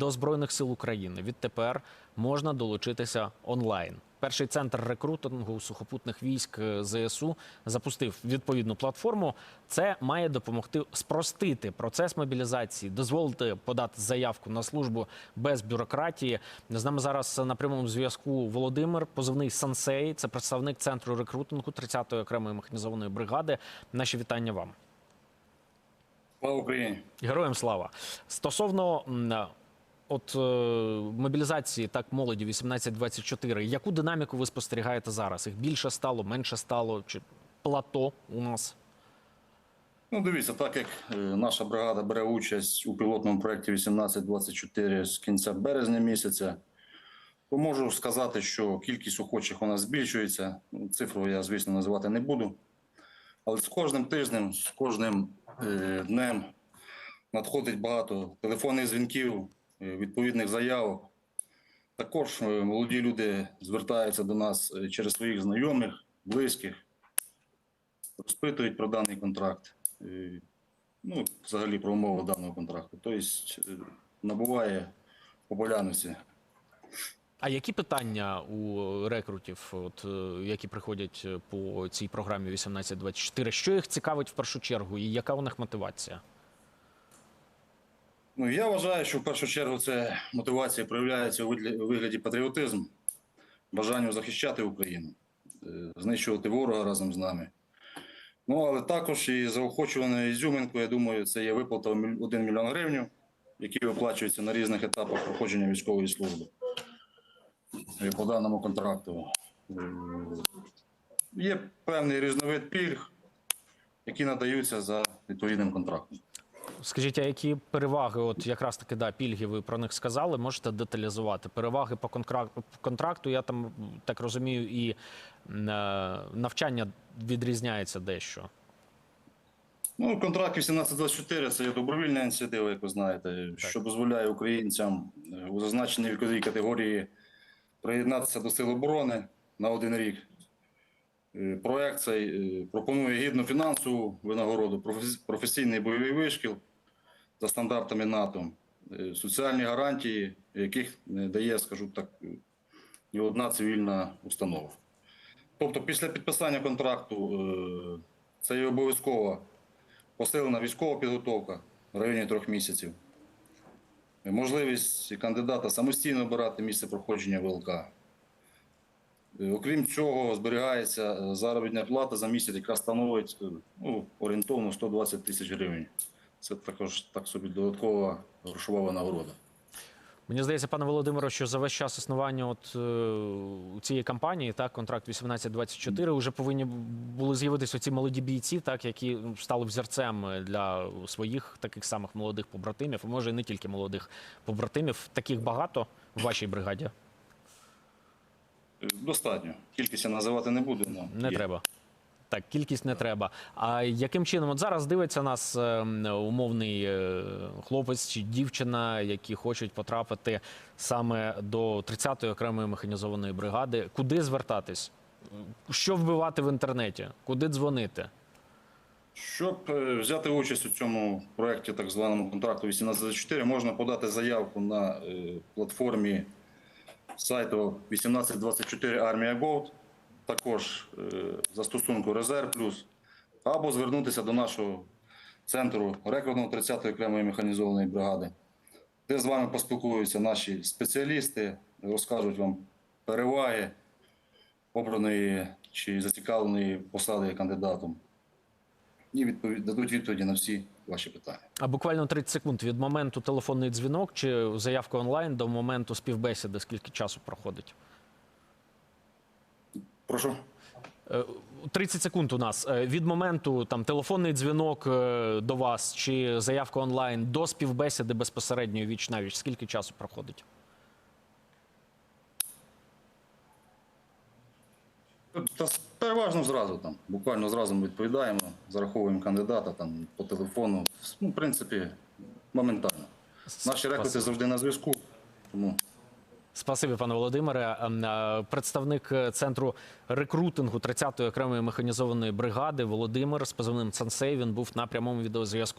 до Збройних сил України відтепер можна долучитися онлайн. Перший центр рекрутингу сухопутних військ е, ЗСУ запустив відповідну платформу. Це має допомогти спростити процес мобілізації, дозволити подати заявку на службу без бюрократії. З нами зараз на прямому зв'язку Володимир, позивний Сансей. Це представник центру рекрутингу 30-ї окремої механізованої бригади. Наші вітання вам. Слава Україні! Героям слава стосовно от е, мобілізації так молоді 18-24, яку динаміку ви спостерігаєте зараз? Їх більше стало, менше стало? Чи плато у нас? Ну, дивіться, так як е, наша бригада бере участь у пілотному проєкті 1824 з кінця березня місяця, то можу сказати, що кількість охочих у нас збільшується. Ну, Цифру я, звісно, називати не буду. Але з кожним тижнем, з кожним е, днем надходить багато телефонних дзвінків, відповідних заявок. Також е, молоді люди звертаються до нас е, через своїх знайомих, близьких, розпитують про даний контракт. Е, Ну, взагалі про умови даного контракту. Тобто е, набуває популярності. А які питання у рекрутів, от, е, які приходять е, по цій програмі 1824? Що їх цікавить в першу чергу і яка у них мотивація? Ну, я вважаю, що в першу чергу це мотивація проявляється у вигляді- патріотизму, бажанню захищати Україну, е, знищувати ворога разом з нами. Ну, але також і заохочуваною ізюминкою, я думаю, це є виплата 1 мільйон гривень, які виплачуються на різних етапах проходження військової служби е, по даному контракту. Е, Є певний різновид пільг, які надаються за відповідним контрактом. Скажіть, а які переваги, от якраз таки да, пільги, ви про них сказали, можете деталізувати? Переваги по контракту, я там так розумію, і е, навчання відрізняється дещо. Ну, контракт 1824 це є добровільна ініціатива, як ви знаєте, що дозволяє українцям е, у зазначеній віковій категорії приєднатися до Сил оборони на один рік. Е, Проект цей пропонує гідну фінансову винагороду, професійний бойовий вишкіл за стандартами НАТО, е, соціальні гарантії, яких не дає, скажу так, ні одна цивільна установа. Тобто, після підписання контракту е, це є обов'язкова посилена військова підготовка в районі трьох місяців. Можливість кандидата самостійно обирати місце проходження ВЛК. Е, Окрім цього, зберігається заробітна плата за місяць, яка становить ну, орієнтовно 120 тисяч гривень. Це також так собі додаткова грошова винагорода. Мені здається, пане Володимире, що за весь час існування от, е, цієї кампанії, так, контракт 1824, вже повинні були з'явитися оці молоді бійці, так, які стали взірцем для своїх таких самих молодих побратимів, може і не тільки молодих побратимів. Таких багато в вашій бригаді? Е, Достатньо. Кількість я називати не буду. але Не є. треба. Так, кількість не треба. А яким чином от зараз дивиться нас е, умовний е, хлопець чи дівчина, які хочуть потрапити саме до 30-ї окремої механізованої бригади? Куди звертатись? Що вбивати в інтернеті? Куди дзвонити? Щоб е, взяти участь у цьому проєкті, так званому контракту 1824, можна подати заявку на е, платформі сайту 1824 Армія Gold, також е, застосунку Резерв Плюс, або звернутися до нашого центру рекрутного 30-ї окремої механізованої бригади, де з вами поспілкуються наші спеціалісти, розкажуть вам переваги обраної чи зацікавленої посади кандидатом і відповідь, дадуть відповіді на всі ваші питання. А буквально 30 секунд від моменту телефонний дзвінок чи заявка онлайн до моменту співбесіди, скільки часу проходить? Прошу. Е, 30 секунд у нас Е, від моменту там телефонний дзвінок е, до вас чи заявка онлайн до співбесіди безпосередньо віч навіч. Скільки часу проходить? Та переважно зразу там. Буквально зразу ми відповідаємо, зараховуємо кандидата там по телефону. Ну, в принципі, моментально. Наші рекрути завжди на зв'язку. Тому Спасибі, пане Володимире. Ем, е, Представник е, центру рекрутингу 30-ї окремої механізованої бригади Володимир з позивним Сансей. Він був на прямому відеозв'язку.